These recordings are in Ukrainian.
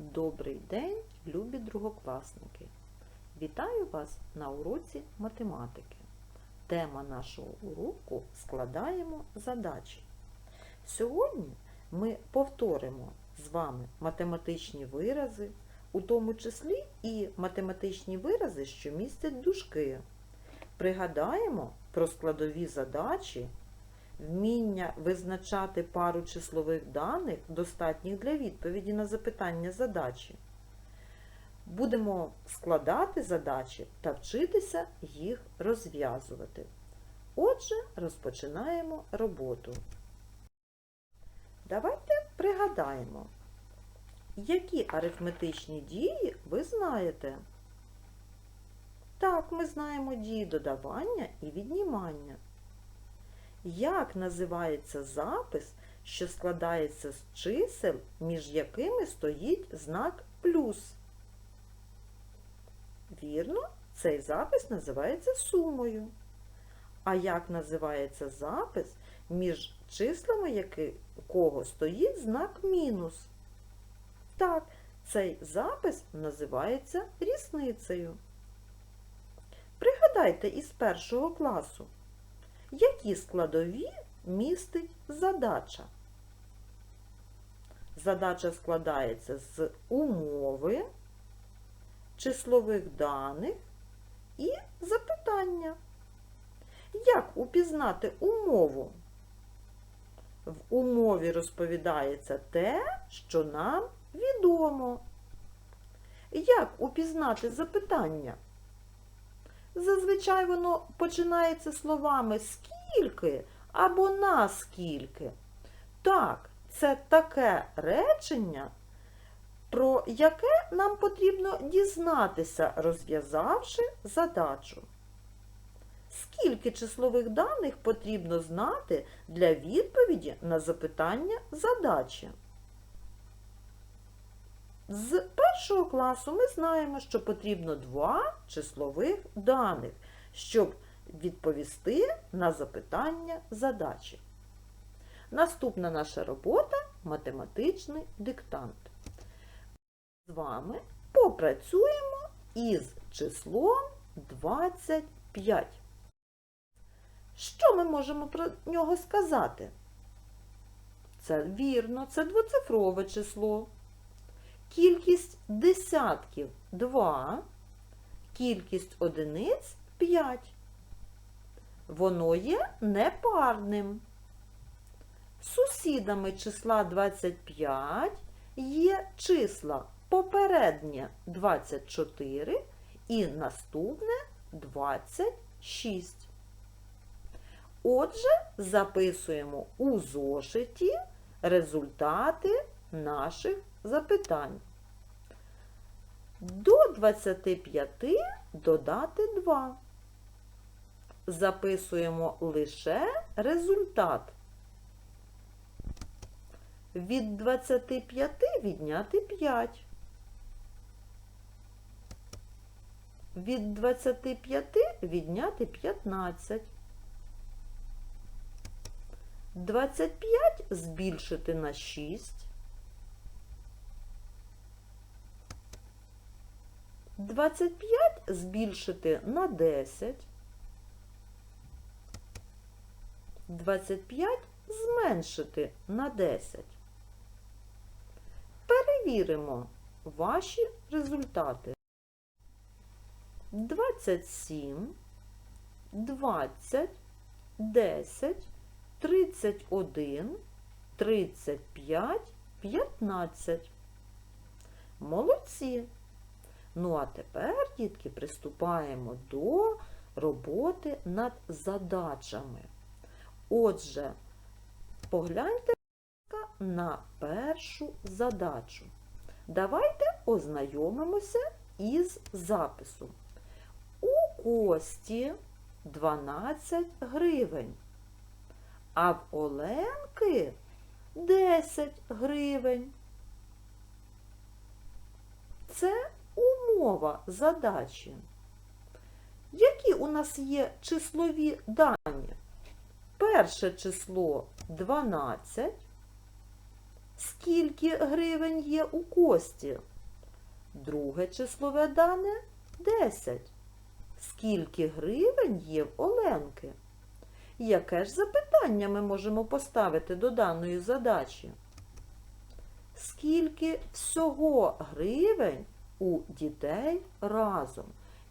Добрий день, любі другокласники! Вітаю вас на уроці математики. Тема нашого уроку складаємо задачі. Сьогодні ми повторимо з вами математичні вирази, у тому числі і математичні вирази, що містять дужки. Пригадаємо про складові задачі, вміння визначати пару числових даних, достатніх для відповіді на запитання задачі. Будемо складати задачі та вчитися їх розв'язувати. Отже, розпочинаємо роботу. Давайте пригадаємо, які арифметичні дії ви знаєте. Так, ми знаємо дії додавання і віднімання. Як називається запис, що складається з чисел, між якими стоїть знак плюс? Вірно, цей запис називається сумою. А як називається запис, між числами якого стоїть знак мінус? Так, цей запис називається різницею. Пригадайте із першого класу, які складові містить задача. Задача складається з умови, числових даних і запитання. Як упізнати умову? В умові розповідається те, що нам відомо. Як упізнати запитання? Зазвичай воно починається словами скільки або наскільки. Так, це таке речення, про яке нам потрібно дізнатися, розв'язавши задачу. Скільки числових даних потрібно знати для відповіді на запитання задачі? З першого класу ми знаємо, що потрібно два числових даних, щоб відповісти на запитання задачі. Наступна наша робота математичний диктант. З вами попрацюємо із числом 25. Що ми можемо про нього сказати? Це вірно, це двоцифрове число. Кількість десятків 2, кількість одиниць 5. Воно є непарним. Сусідами числа 25 є числа попереднє 24 і наступне 26. Отже, записуємо у зошиті результати наших запитань. До 25 додати 2. Записуємо лише результат. Від 25 відняти 5. Від 25 відняти 15. 25 збільшити на 6. 25 збільшити на 10. 25 зменшити на 10. Перевіримо ваші результати. 27, 20, 10, 31, 35, 15. Молодці! Ну, а тепер, дітки, приступаємо до роботи над задачами. Отже, погляньте на першу задачу. Давайте ознайомимося із записом. У Кості 12 гривень, а в Оленки 10 гривень. Це умова задачі. Які у нас є числові дані? Перше число 12. Скільки гривень є у Кості? Друге числове дане 10. Скільки гривень є в Оленки? Яке ж запитання ми можемо поставити до даної задачі? Скільки всього гривень у дітей разом?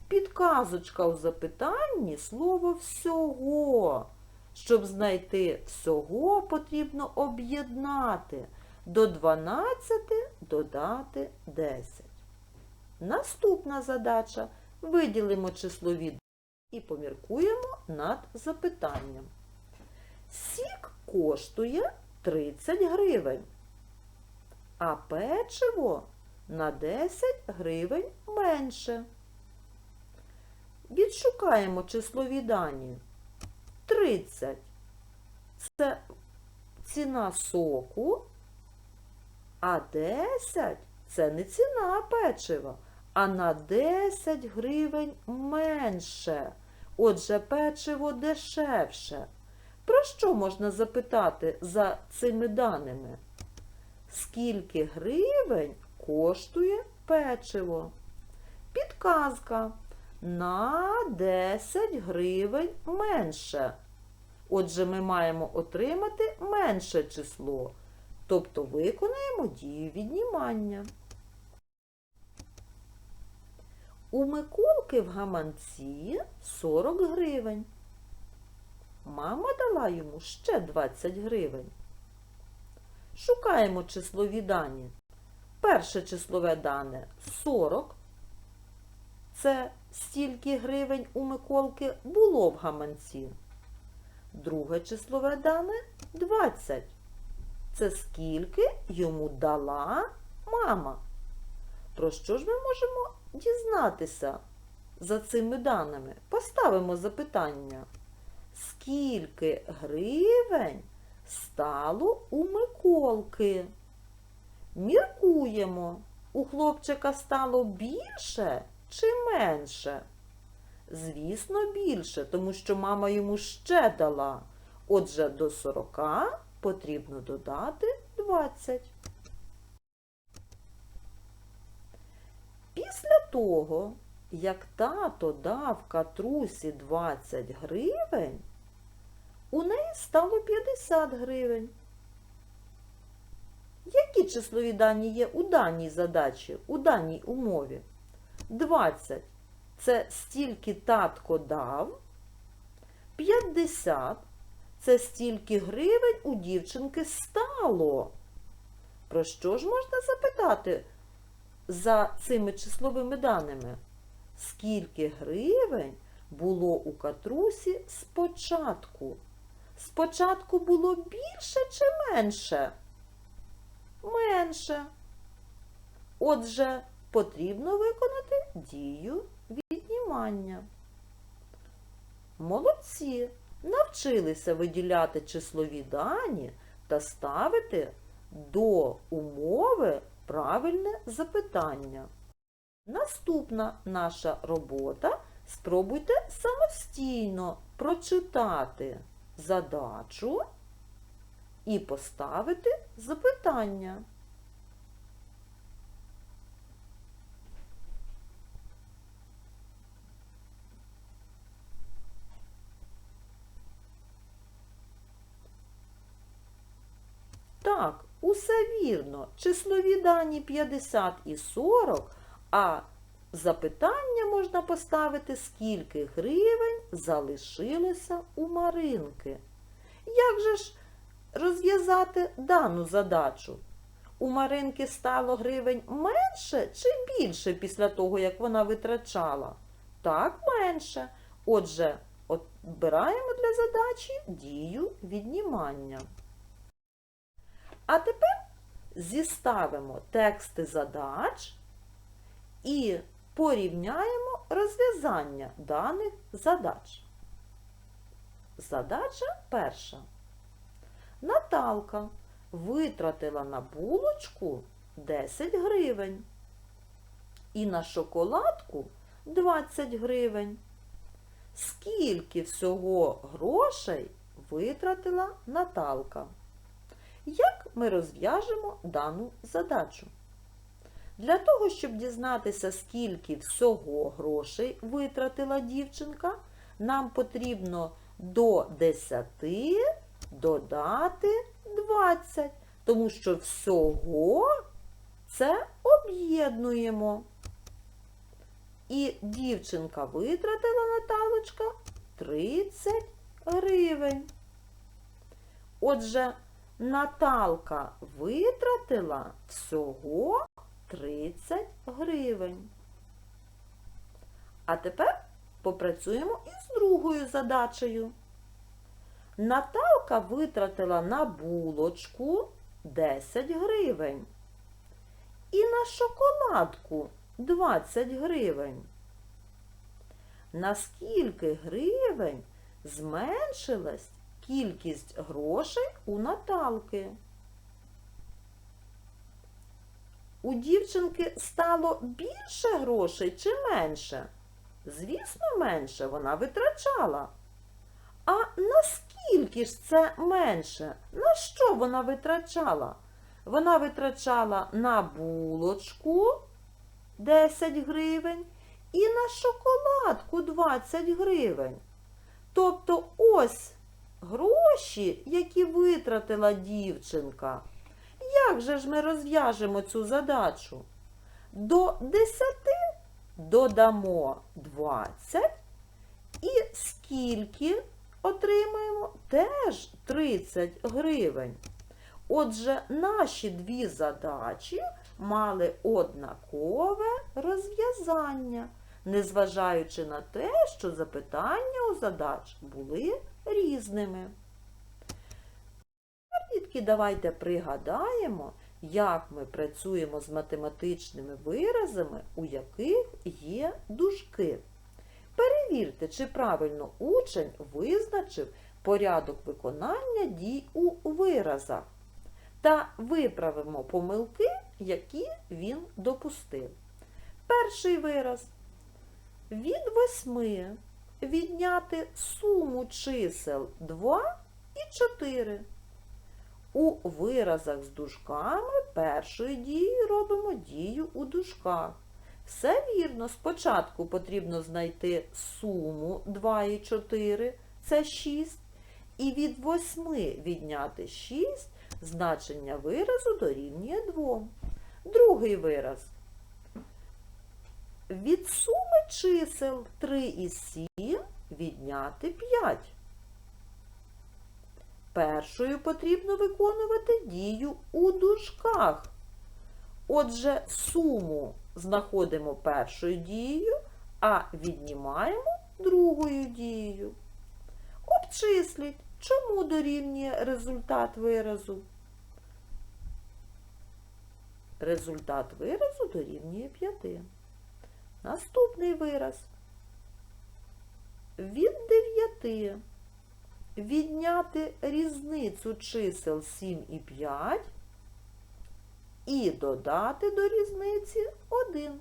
Підказочка у запитанні слово всього. Щоб знайти всього, потрібно об'єднати до 12 додати 10. Наступна задача. Виділимо числові і поміркуємо над запитанням. Сік коштує 30 гривень, а печиво на 10 гривень менше. Відшукаємо числові дані. 30 це ціна соку, а 10 це не ціна печива, а на 10 гривень менше. Отже, печиво дешевше. Про що можна запитати за цими даними? Скільки гривень коштує печиво? Підказка на 10 гривень менше. Отже, ми маємо отримати менше число, тобто виконаємо дію віднімання. У Миколки в гаманці 40 гривень. Мама дала йому ще 20 гривень. Шукаємо числові дані. Перше числове дане 40. Це стільки гривень у Миколки було в гаманці. Друге числове дане 20. Це скільки йому дала мама. Про що ж ми можемо дізнатися за цими даними? Поставимо запитання. Скільки гривень стало у Миколки? Міркуємо, у хлопчика стало більше чи менше? Звісно, більше, тому що мама йому ще дала. Отже, до 40 потрібно додати 20. Після того, як тато дав катрусі 20 гривень, у неї стало 50 гривень. Числові дані є у даній задачі, у даній умові? 20 це стільки татко дав. 50 це стільки гривень у дівчинки стало. Про що ж можна запитати за цими числовими даними? Скільки гривень було у катрусі спочатку? Спочатку було більше чи менше? Менше. Отже, потрібно виконати дію віднімання. Молодці! Навчилися виділяти числові дані та ставити до умови правильне запитання. Наступна наша робота спробуйте самостійно прочитати задачу і поставити запитання. Так, усе вірно. Числові дані 50 і 40, а запитання можна поставити, скільки гривень залишилося у Маринки. Як же ж розв'язати дану задачу? У Маринки стало гривень менше чи більше після того, як вона витрачала? Так, менше. Отже, обираємо для задачі дію віднімання. А тепер зіставимо тексти задач і порівняємо розв'язання даних задач. Задача перша. Наталка витратила на булочку 10 гривень і на шоколадку 20 гривень. Скільки всього грошей витратила Наталка? Як ми розв'яжемо дану задачу? Для того, щоб дізнатися, скільки всього грошей витратила дівчинка, нам потрібно до 10 додати 20, тому що всього це об'єднуємо. І дівчинка витратила Наталочка 30 гривень. Отже, Наталка витратила всього 30 гривень. А тепер попрацюємо із другою задачею. Наталка витратила на булочку 10 гривень. І на шоколадку 20 гривень. На скільки гривень зменшилась кількість грошей у Наталки? У дівчинки стало більше грошей чи менше? Звісно, менше вона витрачала. А наскільки ж це менше? На що вона витрачала? Вона витрачала на булочку 10 гривень і на шоколадку 20 гривень. Тобто ось гроші, які витратила дівчинка. Як же ж ми розв'яжемо цю задачу? До 10 додамо 20 і скільки отримаємо? Теж 30 гривень. Отже, наші дві задачі мали однакове розв'язання, незважаючи на те, що запитання у задач були різними. Дітки, давайте пригадаємо, як ми працюємо з математичними виразами, у яких є дужки. Перевірте, чи правильно учень визначив порядок виконання дій у виразах. Та виправимо помилки, які він допустив. Перший вираз. Від восьми відняти суму чисел 2 і 4. У виразах з дужками першою дією робимо дію у дужках. Все вірно, спочатку потрібно знайти суму 2 і 4, це 6, і від 8 відняти 6, значення виразу дорівнює 2. Другий вираз. Від суми чисел 3 і 7 відняти 5. Першою потрібно виконувати дію у дужках. Отже, суму знаходимо першою дією, а віднімаємо другою дією. Обчисліть, чому дорівнює результат виразу. Результат виразу дорівнює 5. Наступний вираз. Від 9 відняти різницю чисел 7 і 5 і додати до різниці 1.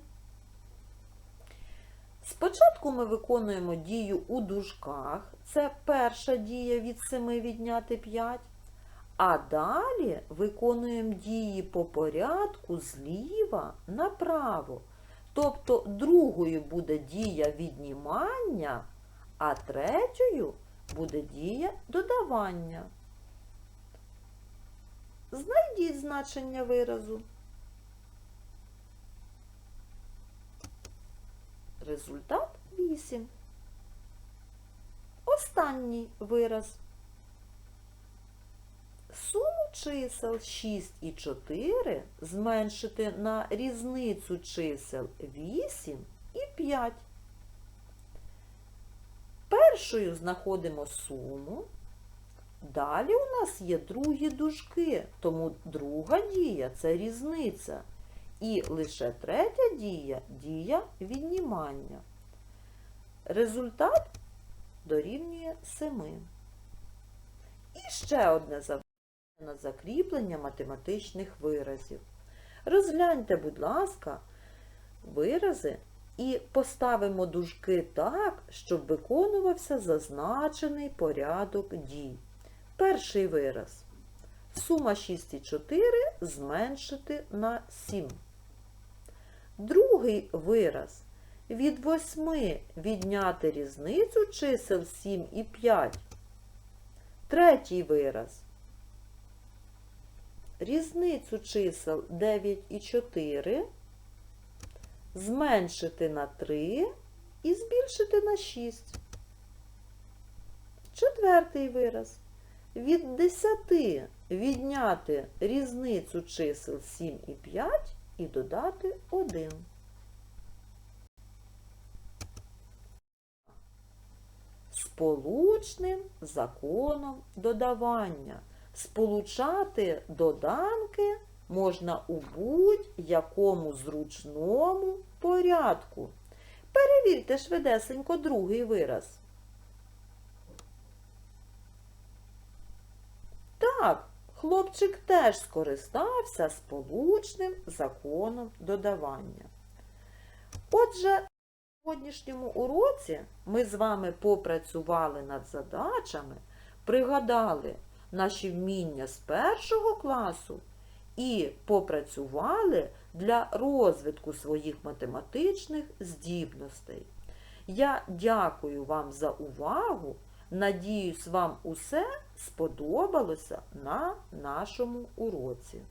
Спочатку ми виконуємо дію у дужках, це перша дія від 7 відняти 5, а далі виконуємо дії по порядку зліва направо. Тобто другою буде дія віднімання, а третьою буде дія додавання. Знайдіть значення виразу. Результат 8. Останній вираз. Суму чисел 6 і 4 зменшити на різницю чисел 8 і 5. Першою знаходимо суму. Далі у нас є другі дужки, тому друга дія це різниця. І лише третя дія дія віднімання. Результат дорівнює 7. І ще одне завдання на закріплення математичних виразів. Розгляньте, будь ласка, вирази і поставимо дужки так, щоб виконувався зазначений порядок дій. Перший вираз. Сума 6 і 4 зменшити на 7. Другий вираз. Від 8 відняти різницю чисел 7 і 5. Третій вираз. Різницю чисел 9 і 4 зменшити на 3 і збільшити на 6. Четвертий вираз. Від 10 відняти різницю чисел 7 і 5 і додати 1. Сполучним законом додавання. Сполучати доданки можна у будь-якому зручному порядку. Перевірте швидесенько другий вираз. Так, хлопчик теж скористався сполучним законом додавання. Отже, в сьогоднішньому уроці ми з вами попрацювали над задачами, пригадали наші вміння з першого класу і попрацювали для розвитку своїх математичних здібностей. Я дякую вам за увагу. Надіюсь, вам усе сподобалося на нашому уроці.